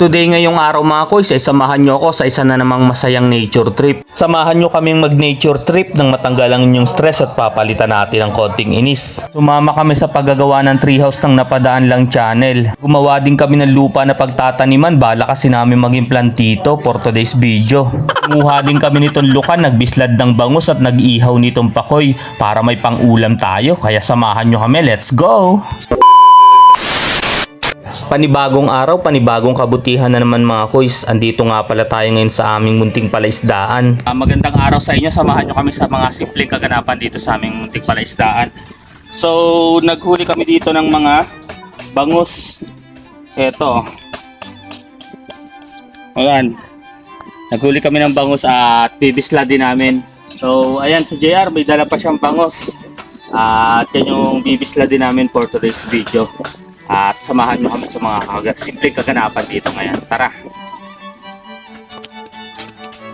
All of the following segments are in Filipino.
Today ngayong araw mga koys, ay samahan nyo ako sa isa na namang masayang nature trip. Samahan nyo kaming mag nature trip nang matanggal ang inyong stress at papalitan natin ng konting inis. Sumama kami sa paggagawa ng treehouse ng napadaan lang channel. Gumawa din kami ng lupa na pagtataniman, bala kasi namin maging plantito for today's video. Kumuha din kami nitong lukan, nagbislad ng bangus at nag-ihaw nitong pakoy para may pang-ulam tayo. Kaya samahan nyo kami, let's go! Panibagong araw, panibagong kabutihan na naman mga koys. Andito nga pala tayo ngayon sa aming munting palaisdaan. Ah, magandang araw sa inyo. Samahan nyo kami sa mga simpleng kaganapan dito sa aming munting palaisdaan. So, naghuli kami dito ng mga bangus. Eto. Ayan. Naghuli kami ng bangus at bibisla din namin. So, ayan sa JR, may dala pa siyang bangus. At yan yung bibisla din namin for today's video. At samahan nyo kami sa mga kaga- simpleng kaganapan dito ngayon. Tara!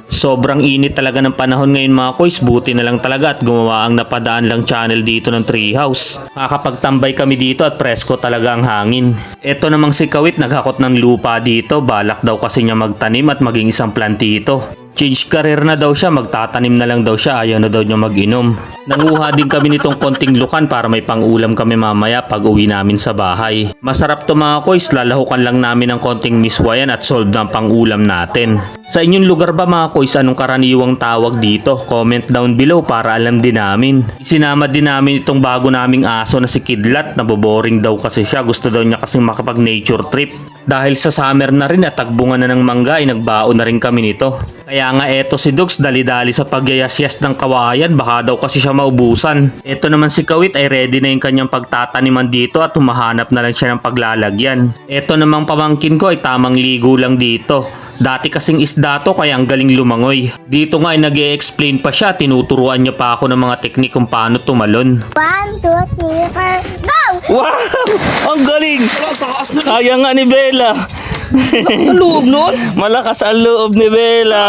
Sobrang init talaga ng panahon ngayon mga koys. Buti na lang talaga at gumawa ang napadaan lang channel dito ng treehouse. Makakapagtambay kami dito at presko talaga ang hangin. Ito namang si Kawit naghakot ng lupa dito. Balak daw kasi niya magtanim at maging isang plantito. Change career na daw siya, magtatanim na lang daw siya, ayaw na daw niya mag-inom. Nanguha din kami nitong konting lukan para may pang-ulam kami mamaya pag uwi namin sa bahay. Masarap to mga koys, lalahukan lang namin ng konting miswayan at solve ng pang-ulam natin. Sa inyong lugar ba mga koys, anong karaniwang tawag dito? Comment down below para alam din namin. Isinama din namin itong bago naming aso na si Kidlat, naboboring daw kasi siya, gusto daw niya kasing makapag nature trip. Dahil sa summer na rin at tagbunga na ng mangga ay nagbaon na rin kami nito. Kaya nga eto si Dogs dali-dali sa pagyayasyas ng kawayan baka daw kasi siya maubusan. Eto naman si Kawit ay ready na yung kanyang pagtataniman dito at humahanap na lang siya ng paglalagyan. Eto namang pamangkin ko ay tamang ligo lang dito. Dati kasing isda to kaya ang galing lumangoy. Dito nga ay nag explain pa siya, tinuturuan niya pa ako ng mga teknik kung paano tumalon. One, two, three, four, go! Wow! Ang galing! Kaya nga ni Bella. Ang loob nun? Malakas ang loob ni Bella.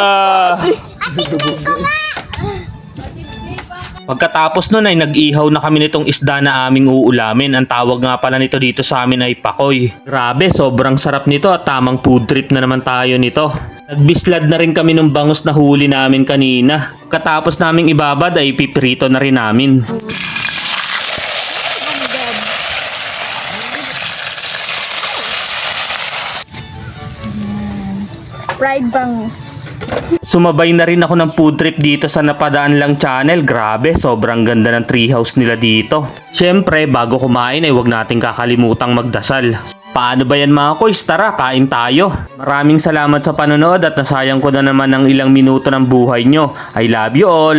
Pagkatapos nun ay nag-ihaw na kami nitong isda na aming uulamin. Ang tawag nga pala nito dito sa amin ay pakoy. Grabe, sobrang sarap nito at tamang food trip na naman tayo nito. Nagbislad na rin kami ng bangus na huli namin kanina. Pagkatapos naming ibabad ay piprito na rin namin. Fried bangus. Sumabay na rin ako ng food trip dito sa Napadaan Lang Channel. Grabe, sobrang ganda ng treehouse nila dito. Siyempre, bago kumain ay huwag nating kakalimutang magdasal. Paano ba yan mga koys? Tara, kain tayo. Maraming salamat sa panonood at nasayang ko na naman ng ilang minuto ng buhay nyo. I love you all.